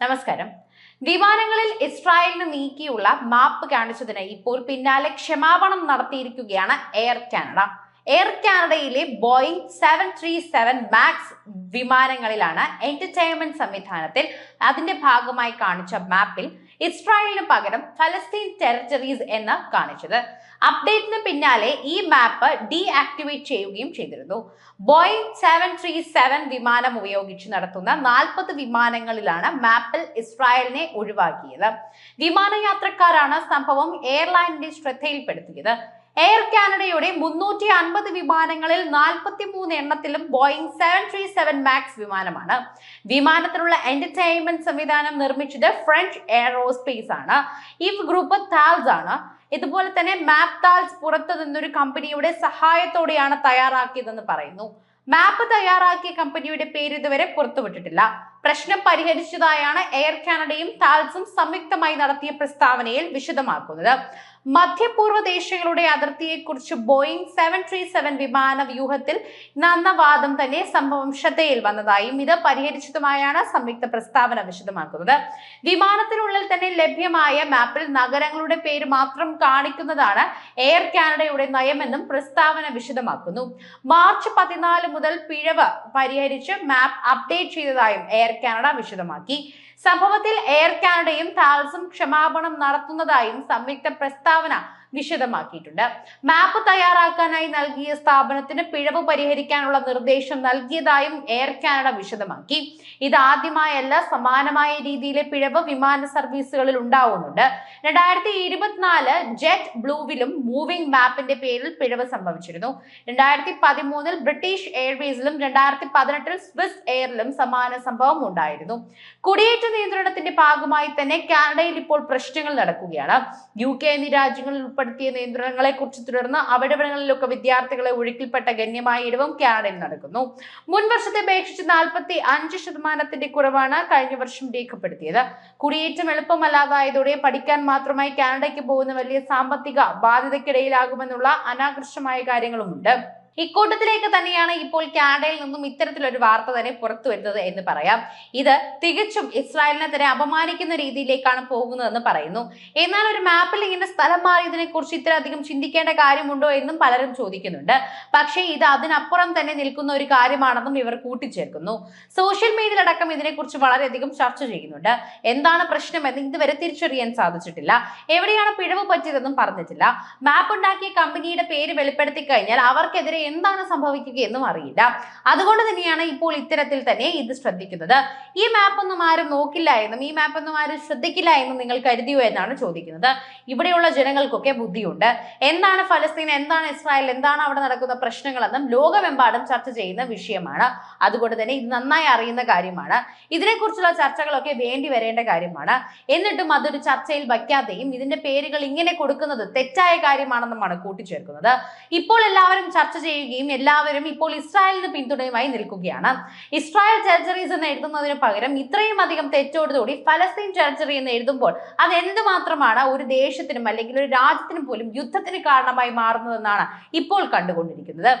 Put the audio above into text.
നമസ്കാരം. വിമാനങ്ങളിൽ ഇസ്രായേലിന് നീക്കിയുള്ള മാപ്പ് കാണിച്ചതിന് ഇപ്പോൾ പിന്നാലെ ക്ഷമാപണം നടത്തിയിരിക്കുകയാണ് എയർ കാനഡ. എയർ കാനഡയിലെ Boeing seven three seven Max വിമാനങ്ങളിലാണ് entertainment സംവിധാനത്തിൽ അതിന്റെ ഭാഗമായി കാണിച്ച മാപ്പിൽ ഇസ്രായേലിന് പകരം ഫലസ്തീൻ ടെറിട്ടറീസ് എന്ന് കാണിച്ചത്. അപ്ഡേറ്റിന് പിന്നാലെ ഈ മാപ്പ് ഡീ ആക്ടിവേറ്റ് ചെയ്യുകയും ചെയ്തിരുന്നു. ബോയിങ് സെവൻ ത്രീ സെവൻ വിമാനം ഉപയോഗിച്ച് നടത്തുന്ന നാൽപ്പത് വിമാനങ്ങളിലാണ് മാപ്പിൽ ഇസ്രായേലിനെ ഒഴിവാക്കിയത്. വിമാനയാത്രക്കാരാണ് സംഭവം എയർലൈനിന്റെ ശ്രദ്ധയിൽപ്പെടുത്തിയത്. എയർ കാനഡയുടെ മുന്നൂറ്റി അൻപത് വിമാനങ്ങളിൽ നാൽപ്പത്തി മൂന്ന് എണ്ണത്തിലും Boeing seven three seven Max വിമാനമാണ്. വിമാനത്തിനുള്ള എന്റർടൈൻമെന്റ് സംവിധാനം നിർമ്മിച്ചത് ഫ്രഞ്ച് എയറോസ്പേസ് ആണ്. ഈ ഗ്രൂപ്പ് താൽസ് ആണ്. ഇതുപോലെ തന്നെ മാപ് താൽസ് പുറത്തു നിന്നൊരു കമ്പനിയുടെ സഹായത്തോടെയാണ് തയ്യാറാക്കിയതെന്ന് പറയുന്നു. മാപ്പ് തയ്യാറാക്കിയ കമ്പനിയുടെ പേര് ഇതുവരെ പുറത്തുവിട്ടിട്ടില്ല. പ്രശ്നം പരിഹരിച്ചതായാണ് എയർ കാനഡയും താൽസും സംയുക്തമായി നടത്തിയ പ്രസ്താവനയിൽ വിശദമാക്കുന്നത്. മധ്യപൂർവ ദേശങ്ങളുടെ അതിർത്തിയെക്കുറിച്ച് ബോയിങ് സെവൻ ത്രീ സെവൻ വിമാന വ്യൂഹത്തിൽ നന്ന വാദം തന്നെ സംഭവം ശ്രദ്ധയിൽ വന്നതായും ഇത് പരിഹരിച്ചതുമായാണ് സംയുക്ത പ്രസ്താവന വിശദമാക്കുന്നത്. വിമാനത്തിനുള്ളിൽ തന്നെ ലഭ്യമായ മാപ്പിൽ നഗരങ്ങളുടെ പേര് മാത്രം കാണിക്കുന്നതാണ് എയർ കാനഡയുടെ നയമെന്നും പ്രസ്താവന വിശദമാക്കുന്നു. മാർച്ച് പതിനാല് മുതൽ പിഴവ് പരിഹരിച്ച് മാപ്പ് അപ്ഡേറ്റ് ചെയ്തതായും എയർ കാനഡ വിശദമാക്കി സംഭവത്തിൽ എയർ കാനഡയും താൽസും ക്ഷമാപണം നടത്തുന്നതായും സംയുക്ത പ്രസ്താവന വിശദമാക്കിയിട്ടുണ്ട്. മാപ്പ് തയ്യാറാക്കാനായി നൽകിയ സ്ഥാപനത്തിന് പിഴവ് പരിഹരിക്കാനുള്ള നിർദ്ദേശം നൽകിയതായും എയർ കാനഡ വിശദമാക്കി. ഇത് ആദ്യമായല്ല സമാനമായ രീതിയിലെ പിഴവ് വിമാന സർവീസുകളിൽ ഉണ്ടാവുന്നുണ്ട്. രണ്ടായിരത്തി ഇരുപത്തിനാല് ജെറ്റ് ബ്ലൂവിലും മൂവിംഗ് മാപ്പിന്റെ പേരിൽ പിഴവ് സംഭവിച്ചിരുന്നു. രണ്ടായിരത്തി പതിമൂന്നിൽ ബ്രിട്ടീഷ് എയർവേസിലും രണ്ടായിരത്തി പതിനെട്ടിൽ സ്വിസ് എയറിലും സമാന സംഭവം ഉണ്ടായിരുന്നു. കുടിയേറ്റ നിയന്ത്രണത്തിന്റെ ഭാഗമായി തന്നെ കാനഡയിൽ ഇപ്പോൾ പ്രശ്നങ്ങൾ നടക്കുകയാണ്. യു കെ എന്നീ രാജ്യങ്ങളിൽ ഉൾപ്പെടുത്തിയ നിയന്ത്രണങ്ങളെ കുറിച്ച് തുടർന്ന് അവിടെവിടങ്ങളിലൊക്കെ വിദ്യാർത്ഥികളെ ഒഴുക്കിൽപ്പെട്ട ഗണ്യമായ ഇടവും കാനഡയിൽ നടക്കുന്നു. മുൻ വർഷത്തെ അപേക്ഷിച്ച് നാൽപ്പത്തി അഞ്ച് ശതമാനത്തിന്റെ കുറവാണ് കഴിഞ്ഞ വർഷം രേഖപ്പെടുത്തിയത്. കുടിയേറ്റം എളുപ്പമല്ലാതായതോടെ പഠിക്കാൻ മാത്രമായി കാനഡയ്ക്ക് പോകുന്ന വലിയ സാമ്പത്തിക ബാധ്യതയ്ക്കിടയിലാകുമെന്നുള്ള അനാകർഷമായ കാര്യങ്ങളുമുണ്ട്. ഇക്കൂട്ടത്തിലേക്ക് തന്നെയാണ് ഇപ്പോൾ കാനഡയിൽ നിന്നും ഇത്തരത്തിലൊരു വാർത്ത തന്നെ പുറത്തു വരുന്നത് എന്ന് പറയാം. ഇത് തികച്ചും ഇസ്രായേലിനെ തന്നെ അപമാനിക്കുന്ന രീതിയിലേക്കാണ് പോകുന്നതെന്ന് പറയുന്നു. എന്നാൽ ഒരു മാപ്പിൽ ഇങ്ങനെ സ്ഥലം മാറിയതിനെ കുറിച്ച് ഇത്രയധികം ചിന്തിക്കേണ്ട കാര്യമുണ്ടോ എന്നും പലരും ചോദിക്കുന്നുണ്ട്. പക്ഷേ ഇത് അതിനപ്പുറം തന്നെ നിൽക്കുന്ന ഒരു കാര്യമാണെന്നും ഇവർ കൂട്ടിച്ചേർക്കുന്നു. സോഷ്യൽ മീഡിയയിലടക്കം ഇതിനെക്കുറിച്ച് വളരെയധികം ചർച്ച ചെയ്യുന്നുണ്ട്. എന്താണ് പ്രശ്നമെന്ന് ഇതുവരെ തിരിച്ചറിയാൻ സാധിച്ചിട്ടില്ല. എവിടെയാണ് പിഴവ് പറ്റിയതെന്നും പറഞ്ഞിട്ടില്ല. മാപ്പ് ഉണ്ടാക്കിയ കമ്പനിയുടെ പേര് വെളിപ്പെടുത്തി കഴിഞ്ഞാൽ അവർക്കെതിരെ എന്താണ് സംഭവിക്കുക എന്നും അറിയില്ല. അതുകൊണ്ട് തന്നെയാണ് ഇപ്പോൾ ഇത്തരത്തിൽ തന്നെ ഇത് ശ്രദ്ധിക്കുന്നത്. ഈ മാപ്പ് ഒന്നും ആരും നോക്കില്ല എന്നും ഈ മാപ്പ് ഒന്നും ആരും ശ്രദ്ധിക്കില്ല എന്നും നിങ്ങൾ കരുതിയോ എന്നാണ് ചോദിക്കുന്നത്. ഇവിടെയുള്ള ജനങ്ങൾക്കൊക്കെ ബുദ്ധിയുണ്ട്. എന്താണ് ഫലസ്തീൻ എന്താണ് ഇസ്രായേൽ എന്താണ് അവിടെ നടക്കുന്ന പ്രശ്നങ്ങളെന്നും ലോകമെമ്പാടും ചർച്ച ചെയ്യുന്ന വിഷയമാണ്. അതുകൊണ്ട് തന്നെ ഇത് നന്നായി അറിയുന്ന കാര്യമാണ്. ഇതിനെക്കുറിച്ചുള്ള ചർച്ചകളൊക്കെ വേണ്ടി വരേണ്ട കാര്യമാണ്. എന്നിട്ടും അതൊരു ചർച്ചയിൽ വയ്ക്കാതെയും ഇതിന്റെ പേരുകൾ ഇങ്ങനെ കൊടുക്കുന്നത് തെറ്റായ കാര്യമാണെന്നുമാണ് കൂട്ടിച്ചേർക്കുന്നത്. ഇപ്പോൾ എല്ലാവരും ചർച്ച ചെയ്യുകയും എല്ലാവരും ഇപ്പോൾ ഇസ്രായേലിന് പിന്തുണയുമായി നിൽക്കുകയാണ്. ഇസ്രായേൽ ടെറിട്ടറീസ് എന്ന് എഴുതുന്നതിന് പകരം ഇത്രയും അധികം തെറ്റോടുകൂടി ഫലസ്തീൻ ടെറിട്ടറി എന്ന് എഴുതുമ്പോൾ അത് എന്തുമാത്രമാണ് ഒരു ദേശത്തിനും അല്ലെങ്കിൽ ഒരു രാജ്യത്തിനും പോലും യുദ്ധത്തിന് കാരണമായി മാറുന്നതെന്നാണ് ഇപ്പോൾ കണ്ടുകൊണ്ടിരിക്കുന്നത്.